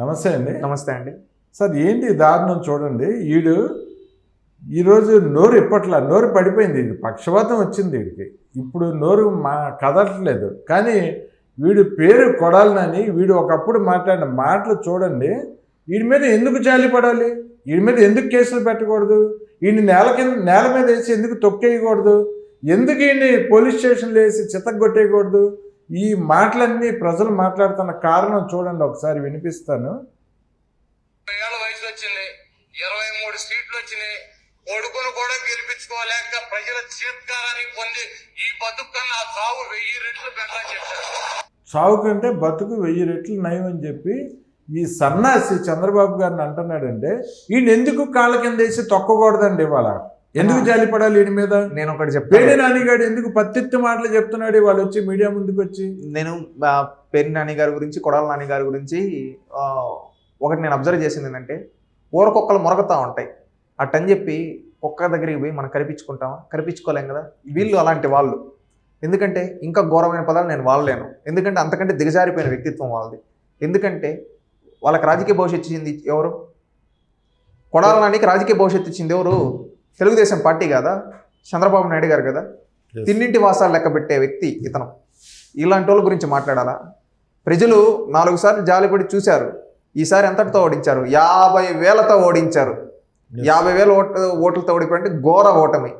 నమస్తే అండి. నమస్తే అండి. సార్ ఏంటి దారుణం చూడండి. ఈడు ఈరోజు నోరు ఇప్పట్లా నోరు పడిపోయింది. ఇది పక్షవాతం వచ్చింది వీడికి ఇప్పుడు నోరు మా కదలట్లేదు. కానీ వీడు పేరు కొడాలని వీడు ఒకప్పుడు మాట్లాడిన మాటలు చూడండి. వీడి మీద ఎందుకు జాలి పడాలి? వీడి మీద ఎందుకు కేసులు పెట్టకూడదు? వీడిని నేల కింద నేల మీద వేసి ఎందుకు తొక్కేయకూడదు? ఎందుకు వీడిని పోలీస్ స్టేషన్లో వేసి చితగొట్టేయకూడదు ఈ మాటలన్నీ ప్రజలు మాట్లాడుతున్న కారణం చూడండి ఒకసారి వినిపిస్తాను. వయసు వచ్చింది ఇరవై మూడు సీట్లు వచ్చినాయి కొడుకును కూడా గెలిపించుకోలేక ప్రజల చీత్కారాన్ని పొంది ఈ బతుకు కన్నా సావు వెయ్యి రెట్లు బెటర్ చెప్పారు. సాగు కంటే బతుకు వెయ్యి రెట్లు నయం అని చెప్పి ఈ సన్నాసి చంద్రబాబు గారిని అంటున్నాడంటే ఈయన ఎందుకు కాళ్ళ కింద వేసి తొక్కకూడదండి ఇవాళ? ఎందుకు జాలిపడాలి ఈయన మీద? నేను ఒకటి పేడి చెప్పాను నానిగాడు ఎందుకు పత్తిత్తు మాటలు చెప్తున్నాడు? వాళ్ళు వచ్చి మీడియా ముందుకు వచ్చి నేను పేరు నాని గారి గురించి కొడాల నాని గారి గురించి ఒకటి నేను అబ్జర్వ్ చేసింది ఏంటంటే ఊర కుక్కలు మొరగతా ఉంటాయి. అట్టని చెప్పి కుక్క దగ్గరికి పోయి మనం కరిపించుకుంటామా? కరిపించుకోలేం కదా? వీళ్ళు అలాంటి వాళ్ళు. ఎందుకంటే ఇంకా ఘోరమైన పదాలు నేను వాడలేను. ఎందుకంటే అంతకంటే దిగజారిపోయిన వ్యక్తిత్వం వాళ్ళది. ఎందుకంటే వాళ్ళకి రాజకీయ భవిష్యత్తు ఇచ్చింది ఎవరు? కొడాల నానికి రాజకీయ భవిష్యత్తు ఇచ్చింది ఎవరు? తెలుగుదేశం పార్టీ కదా? చంద్రబాబు నాయుడు గారు కదా? తిన్నింటి వాసాలు లెక్క పెట్టే వ్యక్తి ఇతను. ఇలాంటి వాళ్ళ గురించి మాట్లాడాలా? ప్రజలు నాలుగు సార్లు జాలిపడి చూశారు. ఈసారి ఎంతటితో ఓడించారు? యాభై వేలతో ఓడించారు. యాభై వేల ఓట ఓట్లతో ఓడిపోయింటే ఘోర ఓటమి.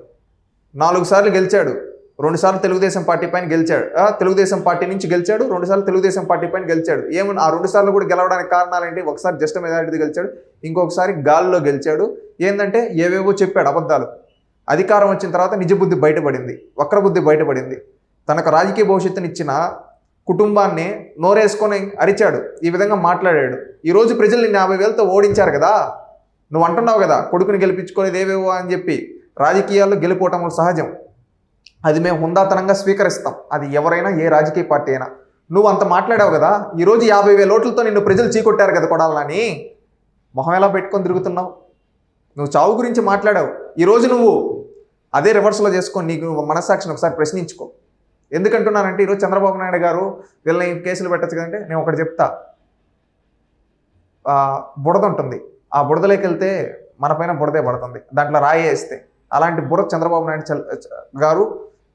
నాలుగు సార్లు గెలిచాడు. రెండుసార్లు తెలుగుదేశం పార్టీ పైన గెలిచాడు. తెలుగుదేశం పార్టీ నుంచి గెలిచాడు రెండుసార్లు తెలుగుదేశం పార్టీ పైన గెలిచాడు. ఏమన్నా ఆ రెండు సార్లు కూడా గెలవడానికి కారణాలు ఏంటి ఒకసారి జస్ట్ మెజారిటీ గెలిచాడు ఇంకొకసారి గాల్లో గెలిచాడు. ఏంటంటే ఏవేవో చెప్పాడు అబద్ధాలు. అధికారం వచ్చిన తర్వాత నిజబుద్ధి బయటపడింది వక్రబుద్ధి బయటపడింది. తనకు రాజకీయ భవిష్యత్తుని ఇచ్చిన కుటుంబాన్ని నోరేసుకొని అరిచాడు ఈ విధంగా మాట్లాడాడు. ఈరోజు ప్రజలు నిన్ను యాభై వేలతో ఓడించారు కదా నువ్వు అంటున్నావు కదా కొడుకుని గెలిపించుకునేది ఏవేవో అని చెప్పి. రాజకీయాల్లో గెలిపోవటం సహజం. అది మేము హుందాతనంగా స్వీకరిస్తాం. అది ఎవరైనా ఏ రాజకీయ పార్టీ అయినా. నువ్వు అంత మాట్లాడావు కదా ఈరోజు యాభై వేల ఓట్లతో నిన్ను ప్రజలు చీకొట్టారు కదా కొడాలని మొహం ఎలా పెట్టుకొని తిరుగుతున్నావు? నువ్వు చావు గురించి మాట్లాడావు. ఈరోజు నువ్వు అదే రివర్స్లో చేసుకొని నీకు మనస్సాక్షిని ఒకసారి ప్రశ్నించుకో. ఎందుకంటున్నానంటే ఈరోజు చంద్రబాబు నాయుడు గారు వీళ్ళని కేసులు పెట్టచ్చు కదంటే నేను ఒకటి చెప్తా. బుడద ఉంటుంది. ఆ బుడదలోకి వెళ్తే మన పైన బుడదే పడుతుంది. దాంట్లో రాయి వేస్తే. అలాంటి బుడద చంద్రబాబు నాయుడు గారు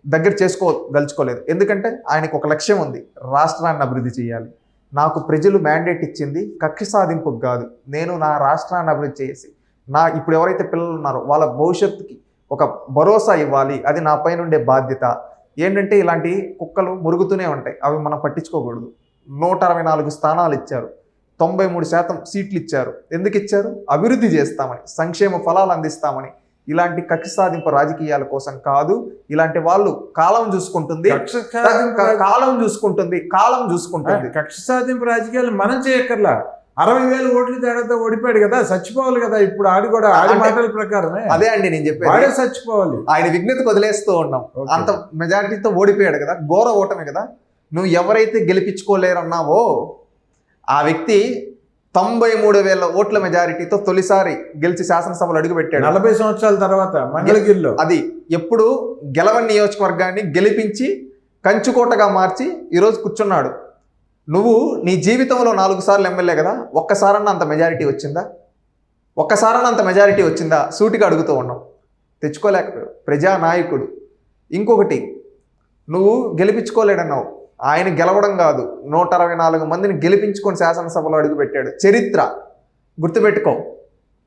దగ్గర చేసుకోదలుచుకోలేదు ఎందుకంటే ఆయనకు ఒక లక్ష్యం ఉంది. రాష్ట్రాన్ని అభివృద్ధి చేయాలి. నాకు ప్రజలు మ్యాండేట్ ఇచ్చింది కక్ష సాధింపుకు కాదు. నేను నా రాష్ట్రాన్ని అభివృద్ధి చేసి నా ఇప్పుడు ఎవరైతే పిల్లలు ఉన్నారో వాళ్ళ భవిష్యత్తుకి ఒక భరోసా ఇవ్వాలి. అది నా పైన ఉండే బాధ్యత. ఏంటంటే ఇలాంటి కుక్కలు మురుగుతూనే ఉంటాయి. అవి మనం పట్టించుకోకూడదు. నూట అరవై నాలుగు స్థానాలు ఇచ్చారు. తొంభై మూడు శాతం సీట్లు ఇచ్చారు. ఎందుకు ఇచ్చారు? అభివృద్ధి చేస్తామని సంక్షేమ ఫలాలు అందిస్తామని ఇలాంటి కక్ష సాధింపు రాజకీయాల కోసం కాదు. ఇలాంటి వాళ్ళు కాలం చూసుకుంటుంది. కాలం చూసుకుంటుంది. కాలం చూసుకుంటుంది. కక్ష సాధింపు రాజకీయాలు మనం చేయక్కర్లా. అరవై వేల ఓట్ల తేడాతో ఓడిపోయాడు కదా చచ్చిపోవాలి కదా. ఇప్పుడు ఆడి కూడా ఆడి మాటల ప్రకారమే. అదే అండి నేను చెప్పేది. వాడే చచ్చిపోవాలి. ఆయన విఘ్నతకు వదిలేస్తూ ఉన్నాం. అంత మెజారిటీతో ఓడిపోయాడు కదా. ఘోర ఓటమి కదా. నువ్వు ఎవరైతే గెలిపించుకోలేరన్నావో ఆ వ్యక్తి తొంభై మూడు వేల ఓట్ల మెజారిటీతో తొలిసారి గెలిచి శాసనసభలో అడుగుపెట్టాడు. నలభై సంవత్సరాల తర్వాత మంగళగిరిలో అది ఎప్పుడు గెలవని నియోజకవర్గాన్ని గెలిపించి కంచుకోటగా మార్చి ఈరోజు కూర్చున్నాడు. నువ్వు నీ జీవితంలో నాలుగు సార్లు ఎమ్మెల్యే కదా ఒక్కసారన్నా అంత మెజారిటీ వచ్చిందా? ఒక్కసారన్నా అంత మెజారిటీ వచ్చిందా? సూటిగా అడుగుతూ ఉన్నాం తెచ్చుకోలేకపోయావు. ప్రజానాయకుడు. ఇంకొకటి నువ్వు గెలిపించుకోలేడన్నావు. ఆయన గెలవడం కాదు. నూట అరవై నాలుగు మందిని గెలిపించుకొని శాసనసభలో అడుగుపెట్టాడు. చరిత్ర గుర్తుపెట్టుకో.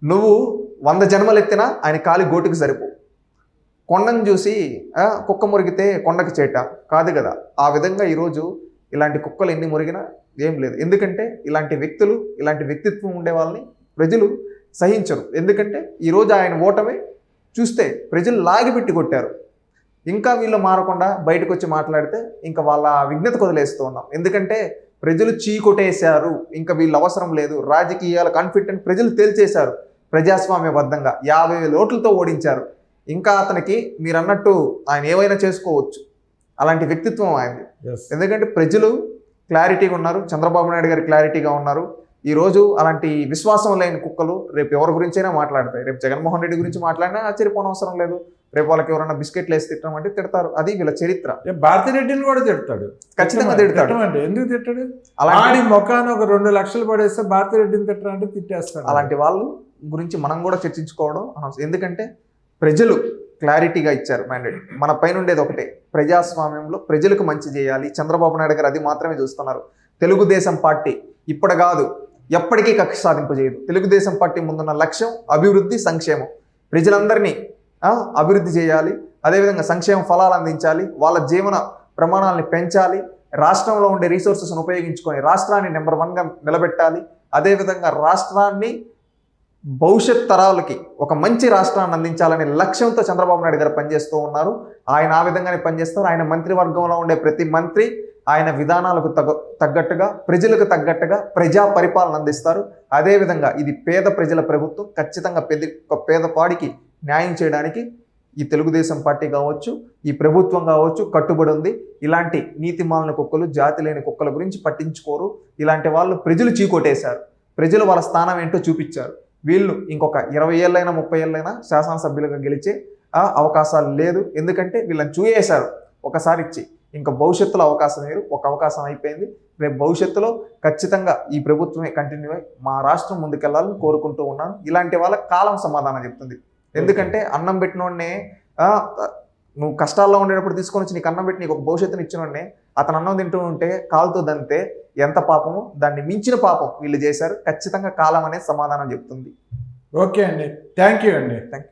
నువ్వు వంద జన్మలు ఎత్తినా ఆయన కాలి గోటుకు సరిపో. కొండను చూసి కుక్క మురిగితే కొండకు చేట. కాదు కదా. ఆ విధంగా ఈరోజు ఇలాంటి కుక్కలు ఎన్ని మురిగినా ఏం లేదు. ఎందుకంటే ఇలాంటి వ్యక్తులు ఇలాంటి వ్యక్తిత్వం ఉండే వాళ్ళని ప్రజలు సహించరు. ఎందుకంటే ఈరోజు ఆయన ఓటమి చూస్తే ప్రజలు లాగిపెట్టి కొట్టారు. ఇంకా వీళ్ళు మారకుండా బయటకు వచ్చి మాట్లాడితే ఇంకా వాళ్ళ విఘ్నత వదిలేస్తూ ఉన్నాం. ఎందుకంటే ప్రజలు చీకొట్టేశారు. ఇంకా వీళ్ళు అవసరం లేదు. రాజకీయాల కాన్ఫిడెంట్ ప్రజలు తేల్చేశారు. ప్రజాస్వామ్యబద్ధంగా యాభై వేల ఓట్లతో ఓడించారు. ఇంకా అతనికి మీరు అన్నట్టు ఆయన ఏవైనా చేసుకోవచ్చు. అలాంటి వ్యక్తిత్వం ఆయనది. ఎందుకంటే ప్రజలు క్లారిటీగా ఉన్నారు. చంద్రబాబు నాయుడు గారు క్లారిటీగా ఉన్నారు. ఈ రోజు అలాంటి విశ్వాసం లేని కుక్కలు రేపు ఎవరి గురించైనా మాట్లాడతాయి. రేపు జగన్మోహన్ రెడ్డి గురించి మాట్లాడినా ఆశ్చర్యపోనవసరం లేదు. రేపు వాళ్ళకి ఎవరైనా బిస్కెట్లు వేసి తిట్టమంటే తిడతారు. అది వీళ్ళ చరిత్ర. భారతిరెడ్డిని కూడా తిడతాడు. ఖచ్చితంగా తిడతాడు. తిట్టమండి ఎందుకు తిట్టాడు? అలాంటి ముఖాన్ని ఒక రెండు లక్షలు పడేస్తే భారతిరెడ్డిని తిట్టారంటే తిట్టేస్తాడు. అలాంటి వాళ్ళు గురించి మనం కూడా చర్చించుకోవడం. ఎందుకంటే ప్రజలు క్లారిటీగా ఇచ్చారు మ్యాండేట్ మన పైన ఉండేది ఒకటే. ప్రజాస్వామ్యంలో ప్రజలకు మంచి చేయాలి. చంద్రబాబు నాయుడు గారు అది మాత్రమే చూస్తున్నారు. తెలుగుదేశం పార్టీ ఇప్పుడు కాదు ఎప్పటికీ కక్ష సాధింపు చేయదు. తెలుగుదేశం పార్టీ ముందున్న లక్ష్యం అభివృద్ధి సంక్షేమం. ప్రజలందరినీ అభివృద్ధి చేయాలి. అదేవిధంగా సంక్షేమ ఫలాలు అందించాలి. వాళ్ళ జీవన ప్రమాణాలని పెంచాలి. రాష్ట్రంలో ఉండే రీసోర్సెస్ను ఉపయోగించుకొని రాష్ట్రాన్ని నెంబర్ వన్గా నిలబెట్టాలి. అదేవిధంగా రాష్ట్రాన్ని భవిష్యత్ తరాలకి ఒక మంచి రాష్ట్రాన్ని అందించాలనే లక్ష్యంతో చంద్రబాబు నాయుడు గారు పనిచేస్తూ ఉన్నారు. ఆయన ఆ విధంగానే పనిచేస్తారు ఆయన మంత్రివర్గంలో ఉండే ప్రతి మంత్రి ఆయన విధానాలకు తగ్గ తగ్గట్టుగా ప్రజలకు తగ్గట్టుగా ప్రజా పరిపాలన అందిస్తారు. అదేవిధంగా ఇది పేద ప్రజల ప్రభుత్వం ఖచ్చితంగా పెద్ద పేదపాడికి న్యాయం చేయడానికి ఈ తెలుగుదేశం పార్టీ కావచ్చు ఈ ప్రభుత్వం కావచ్చు కట్టుబడి ఉంది. ఇలాంటి నీతిమాలిన కుక్కలు జాతి లేని కుక్కల గురించి పట్టించుకోరు. ఇలాంటి వాళ్ళు ప్రజలు చీకొట్టేశారు. ప్రజలు వాళ్ళ స్థానం ఏంటో చూపించారు. వీళ్ళు ఇంకొక ఇరవై ఏళ్ళైనా ముప్పై ఏళ్ళైనా శాసనసభ్యులుగా గెలిచే ఆ అవకాశాలు లేదు. ఎందుకంటే వీళ్ళని చూయేశారు. ఒకసారి ఇచ్చి ఇంకా భవిష్యత్తులో అవకాశం లేదు ఒక అవకాశం అయిపోయింది. రేపు భవిష్యత్తులో ఖచ్చితంగా ఈ ప్రభుత్వమే కంటిన్యూ అయ్యి మా రాష్ట్రం ముందుకెళ్ళాలని కోరుకుంటూ ఉన్నాను. ఇలాంటి వాళ్ళకి కాలం సమాధానం చెప్తుంది. ఎందుకంటే అన్నం పెట్టినోడనే నువ్వు కష్టాల్లో ఉండేటప్పుడు తీసుకొని వచ్చి నీకు అన్నం పెట్టి నీకు ఒక భవిష్యత్తుని ఇచ్చినోడనే అతను అన్నం తింటూ ఉంటే కాలుతో దంతే ఎంత పాపమో దాన్ని మించిన పాపం వీళ్ళు చేశారు. ఖచ్చితంగా కాలం అనేది సమాధానం చెప్తుంది. ఓకే అండి. థ్యాంక్ యూ అండి. థ్యాంక్